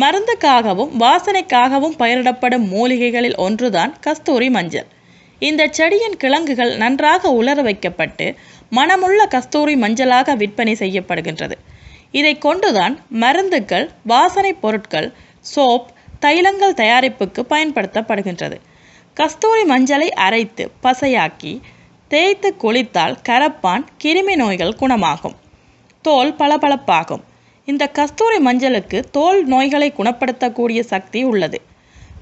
மருந்துக்காகவும் வாசனைக்காகவும் பயிரிடப்படும் மூலிகைகளில் ஒன்றுதான் கஸ்தூரி மஞ்சள். இந்த செடியின் கிழங்குகள் நன்றாக உலர வைக்கப்பட்டு மணமுள்ள கஸ்தூரி மஞ்சளாக விற்பனை செய்யப்படுகின்றது. இதை கொண்டுதான் மருந்துகள் வாசனை பொருட்கள் சோப் தைலங்கள் தயாரிப்புக்கு பயன்படுத்தப்படுகின்றது. கஸ்தூரி மஞ்சளை அரைத்து பசையாக்கி தேய்த்து குளித்தால் கரப்பான் கிருமி நோய்கள் குணமாகும். தோல் பளபளப்பாகும். இந்த கஸ்தூரி மஞ்சளுக்கு தோல் நோய்களை குணப்படுத்தக்கூடிய சக்தி உள்ளது.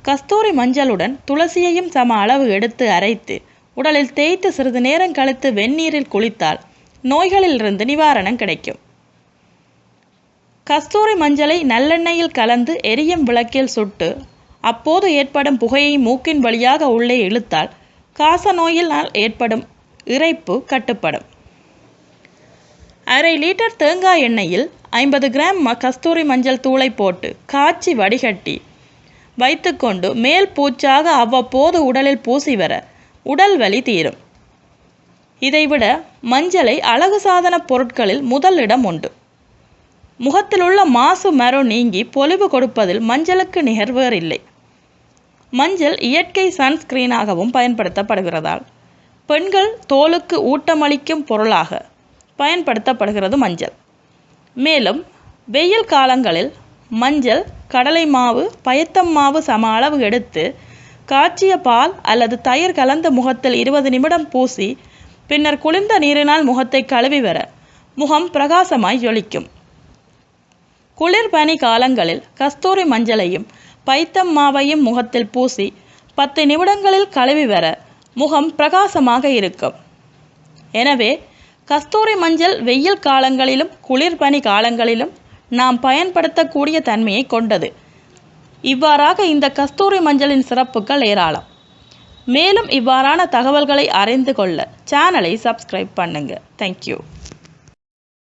கஸ்தூரி மஞ்சளுடன் துளசியையும் சம அளவு எடுத்து அரைத்து உடலில் தேய்த்து சிறிது நேரம் கழித்து வெந்நீரில் குளித்தால் நோய்களிலிருந்து நிவாரணம் கிடைக்கும். கஸ்தூரி மஞ்சளை நல்லெண்ணெயில் கலந்து எரியும் விளக்கில் சுட்டு அப்போது ஏற்படும் புகையை மூக்கின் வழியாக உள்ளே இழுத்தால் காச நோயினால் ஏற்படும் இறைப்பு கட்டுப்படும். அரை லிட்டர் தேங்காய் எண்ணெயில் ஐம்பது கிராம் ம கஸ்தூரி மஞ்சள் தூளை போட்டு காய்ச்சி வடிகட்டி வைத்துக்கொண்டு மேல் பூச்சாக அவ்வப்போது உடலில் பூசி வர உடல் வலி தீரும். இதைவிட மஞ்சளை அழகு சாதன பொருட்களில் முதல் இடம் உண்டு. முகத்திலுள்ள மாசு மரம் நீங்கி பொலிவு கொடுப்பதில் மஞ்சளுக்கு நிகர்வேறு இல்லை மஞ்சள் இயற்கை சன்ஸ்கிரீனாகவும் பயன்படுத்தப்படுகிறதால் பெண்கள் தோலுக்கு ஊட்டமளிக்கும் பொருளாக பயன்படுத்தப்படுகிறது மஞ்சள். மேலும் வெயில் காலங்களில் மஞ்சள் கடலை மாவு பயத்தம் மாவு சம அளவு எடுத்து காய்ச்சிய பால் அல்லது தயிர் கலந்த முகத்தில் இருபது நிமிடம் பூசி பின்னர் குளிர்ந்த நீரினால் முகத்தை கழுவி வர முகம் பிரகாசமாய் ஜொலிக்கும். குளிர் பனி காலங்களில் கஸ்தூரி மஞ்சளையும் பைத்தம் மாவையும் முகத்தில் பூசி பத்து நிமிடங்களில் கழுவி வர முகம் பிரகாசமாக இருக்கும். எனவே கஸ்தூரி மஞ்சள் வெயில் காலங்களிலும் குளிர் பனி காலங்களிலும் நாம் பயன்படுத்தக்கூடிய தன்மையை கொண்டது. இவ்வாறாக இந்த கஸ்தூரி மஞ்சளின் சிறப்புகள் ஏராளம். மேலும் இவ்வாறான தகவல்களை அறிந்து கொள்ள சேனலை சப்ஸ்கிரைப் பண்ணுங்கள் தேங்க்யூ